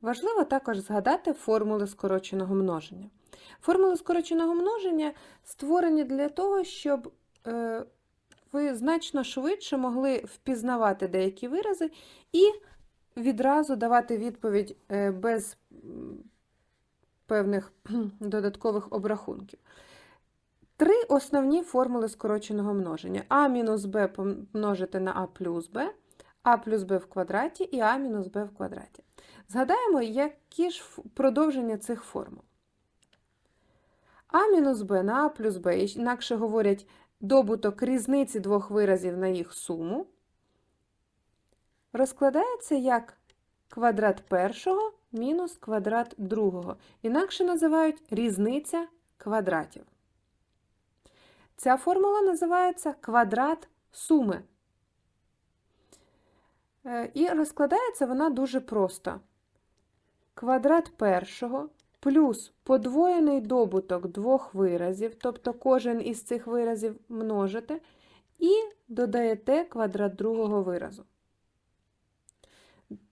Важливо також згадати формули скороченого множення. Формули скороченого множення створені для того, щоб е, ви значно швидше могли впізнавати деякі вирази і відразу давати відповідь е, без певних додаткових обрахунків. Три основні формули скороченого множення. А мінус Б помножити на А плюс Б, А плюс Б в квадраті і А мінус Б в квадраті. Згадаємо, які ж продовження цих формул. А мінус Б на А плюс Б, інакше говорять, добуток різниці двох виразів на їх суму, розкладається як квадрат першого мінус квадрат другого. Інакше називають різниця квадратів. Ця формула називається квадрат суми. Е, І розкладається вона дуже просто. Квадрат першого плюс подвоєний добуток двох виразів, тобто кожен із цих виразів множите, і додаєте квадрат другого виразу.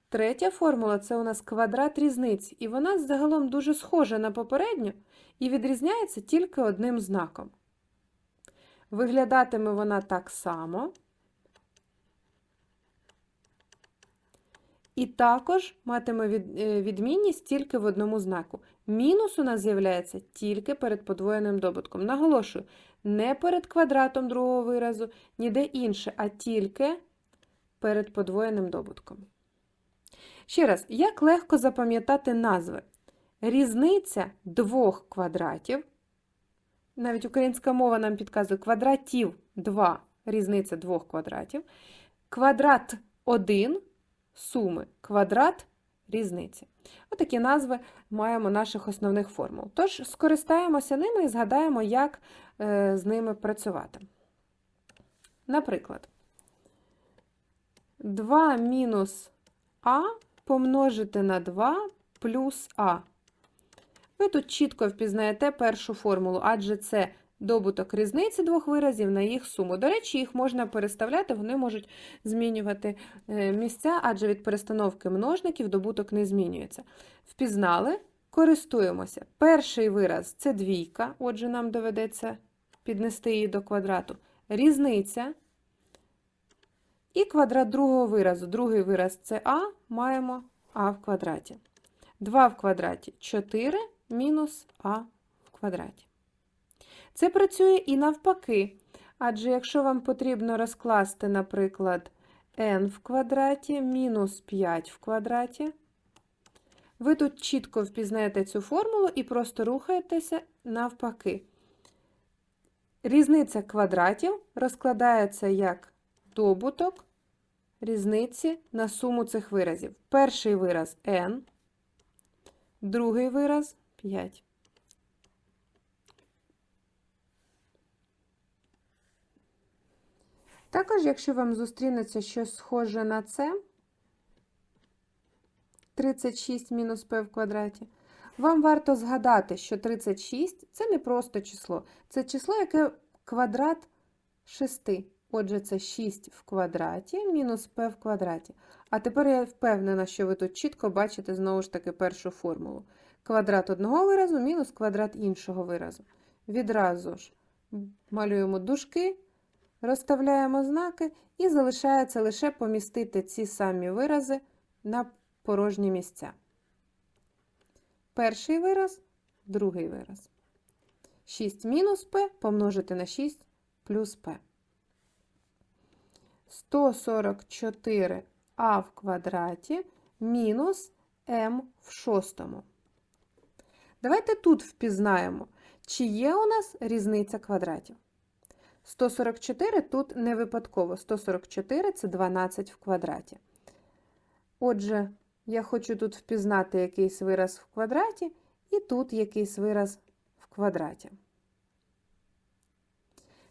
Третя формула це у нас квадрат різниці, і вона загалом дуже схожа на попередню і відрізняється тільки одним знаком. Виглядатиме вона так само. І також матиме е, відмінність тільки в одному знаку. Мінус у нас з'являється тільки перед подвоєним добутком. Наголошую, не перед квадратом другого виразу, ніде інше, а тільки перед подвоєним добутком. Ще раз, як легко запам'ятати назви? Різниця двох квадратів. Навіть українська мова нам підказує квадратів 2, різниця двох квадратів. Квадрат 1 суми, квадрат різниці. Отакі назви маємо наших основних формул. Тож скористаємося ними і згадаємо, як е, з ними працювати. Наприклад, 2 мінус а помножити на 2 плюс а. Ви тут чітко впізнаєте першу формулу, адже це добуток різниці двох виразів на їх суму. До речі, їх можна переставляти, вони можуть змінювати е, місця, адже від перестановки множників добуток не змінюється. Впізнали, користуємося. Перший вираз це двійка, отже, нам доведеться піднести її до квадрату. Різниця. І квадрат другого виразу. Другий вираз це а, маємо а в квадраті. 2 в квадраті 4 мінус а в квадраті. Це працює і навпаки. Адже якщо вам потрібно розкласти, наприклад, n в квадраті мінус 5 в квадраті, ви тут чітко впізнаєте цю формулу і просто рухаєтеся навпаки. Різниця квадратів розкладається як добуток різниці на суму цих виразів. Перший вираз n, другий вираз 5. Також, якщо вам зустрінеться щось схоже на це, 36 мінус p в квадраті, вам варто згадати, що 36 це не просто число, це число, яке квадрат 6. Отже, це 6 в квадраті мінус p в квадраті. А тепер я впевнена, що ви тут чітко бачите знову ж таки першу формулу. Квадрат одного виразу мінус квадрат іншого виразу. Відразу ж малюємо дужки, розставляємо знаки і залишається лише помістити ці самі вирази на порожні місця. Перший вираз, другий вираз. 6 мінус p помножити на 6 плюс p. 144 а в квадраті мінус m в шостому. Давайте тут впізнаємо, чи є у нас різниця квадратів. 144 тут не випадково. 144 це 12 в квадраті. Отже, я хочу тут впізнати якийсь вираз в квадраті, і тут якийсь вираз в квадраті.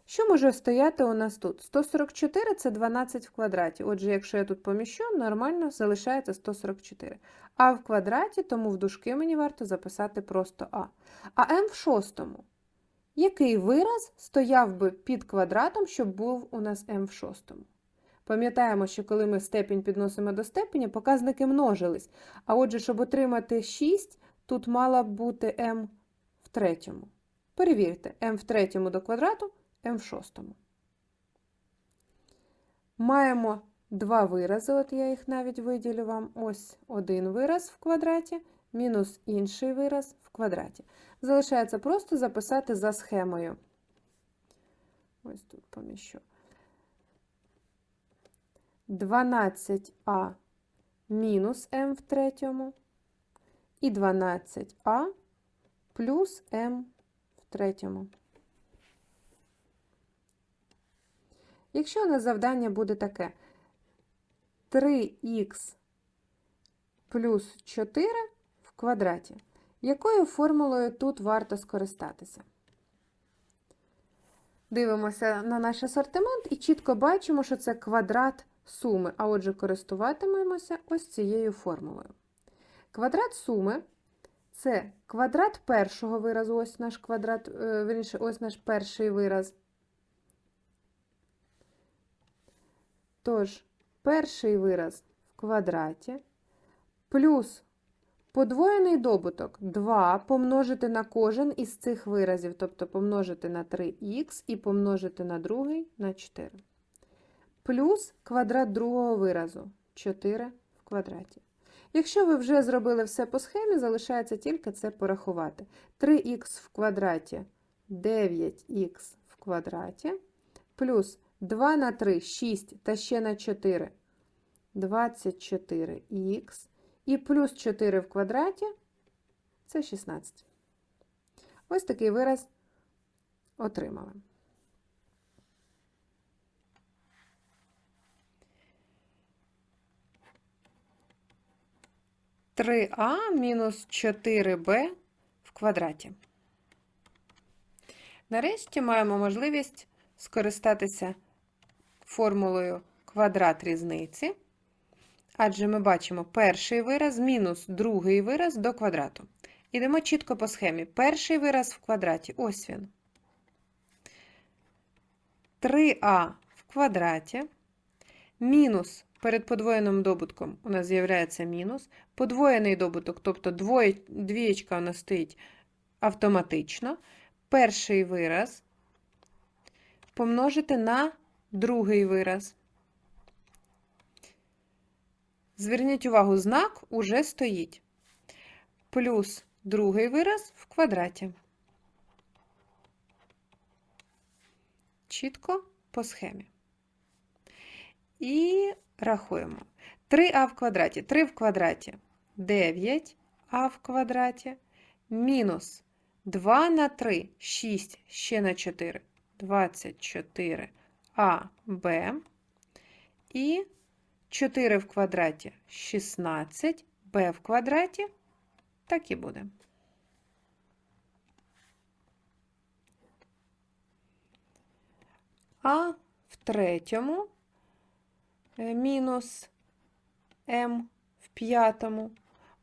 Що може стояти у нас тут? 144 це 12 в квадраті. Отже, якщо я тут поміщу, нормально залишається 144. А в квадраті, тому в дужки мені варто записати просто А. А М в шостому. Який вираз стояв би під квадратом, щоб був у нас М в шостому? Пам'ятаємо, що коли ми степінь підносимо до степеня, показники множились. А отже, щоб отримати 6, тут мала б бути m в третьому. Перевірте, m в третьому до квадрату, m в шостому. Маємо два вирази, от я їх навіть виділю вам. Ось один вираз в квадраті, мінус інший вираз в квадраті. Залишається просто записати за схемою. Ось тут поміщу. 12а мінус m в третьому і 12а плюс m в третьому. Якщо у нас завдання буде таке 3х плюс 4 в квадраті, якою формулою тут варто скористатися? Дивимося на наш асортимент і чітко бачимо, що це квадрат суми, а отже, користуватимемося ось цією формулою. Квадрат суми це квадрат першого виразу, ось наш квадрат, е, ось наш перший вираз. Тож, перший вираз в квадраті плюс подвоєний добуток 2 помножити на кожен із цих виразів, тобто помножити на 3х і помножити на другий на 4. Плюс квадрат другого виразу 4 в квадраті. Якщо ви вже зробили все по схемі, залишається тільки це порахувати. 3х в квадраті 9х в квадраті, плюс 2 на 3 6 та ще на 4 24х. І плюс 4 в квадраті це 16. Ось такий вираз отримали. Три а мінус 4b в квадраті. Нарешті маємо можливість скористатися формулою квадрат різниці. Адже ми бачимо перший вираз мінус другий вираз до квадрату. Ідемо чітко по схемі. Перший вираз в квадраті. Ось він. 3а в квадраті. Мінус перед подвоєним добутком у нас з'являється мінус. Подвоєний добуток, тобто двієчка у нас стоїть автоматично. Перший вираз помножити на другий вираз. Зверніть увагу, знак уже стоїть. Плюс другий вираз в квадраті. Чітко по схемі. І рахуємо. 3а в квадраті. 3 в квадраті 9а в квадраті. Мінус 2 на 3, 6, ще на 4, 24 АБ. І 4 в квадраті 16, b в квадраті, так і буде. А в третьому е, мінус m в п'ятому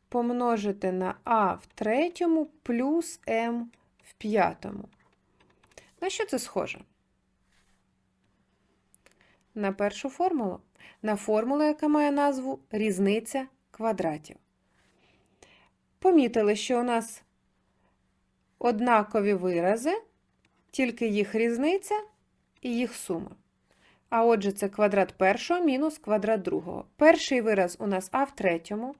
помножити на а в третьому плюс m в п'ятому. На що це схоже? На першу формулу на формулу, яка має назву різниця квадратів. Помітили, що у нас однакові вирази, тільки їх різниця і їх сума. А отже, це квадрат першого мінус квадрат другого. Перший вираз у нас а в третьому.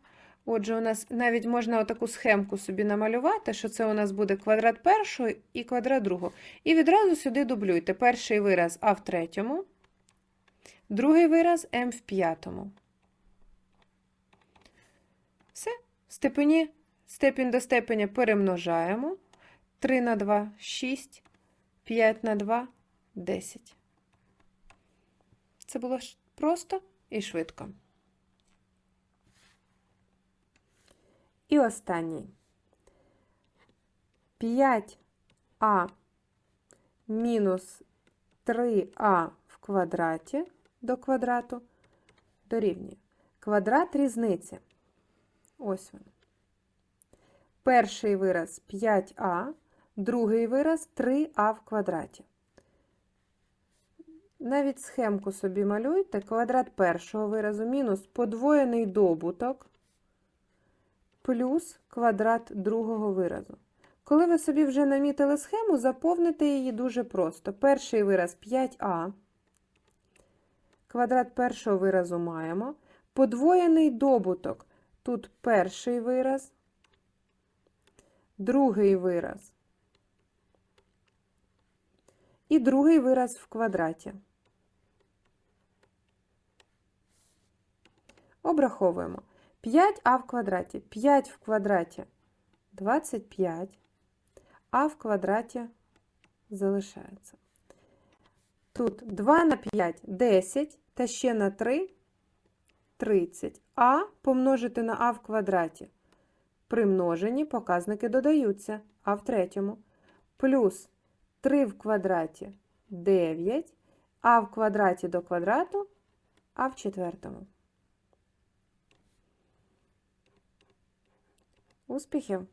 Отже, у нас навіть можна отаку схемку собі намалювати, що це у нас буде квадрат першого і квадрат другого. І відразу сюди дублюйте перший вираз а в третьому. Другий вираз m в п'ятому. Все. Степені, степінь до степеня перемножаємо. 3 на 2 6, 5 на 2 10. Це було просто і швидко. І останній. 5а мінус 3а в квадраті до квадрату дорівнює квадрат різниці. Ось він. Перший вираз 5а, другий вираз 3а в квадраті. Навіть схемку собі малюйте. Квадрат першого виразу мінус подвоєний добуток плюс квадрат другого виразу. Коли ви собі вже намітили схему, заповните її дуже просто. Перший вираз 5а. Квадрат першого виразу маємо. Подвоєний добуток. Тут перший вираз, другий вираз. І другий вираз в квадраті. Обраховуємо. 5а в квадраті. 5 в квадраті 25, а в квадраті залишається. Тут 2 на 5 10, та ще на 3 30. А помножити на а в квадраті. При множенні показники додаються, а в третьому. Плюс 3 в квадраті 9, а в квадраті до квадрату, а в четвертому. Успіхів!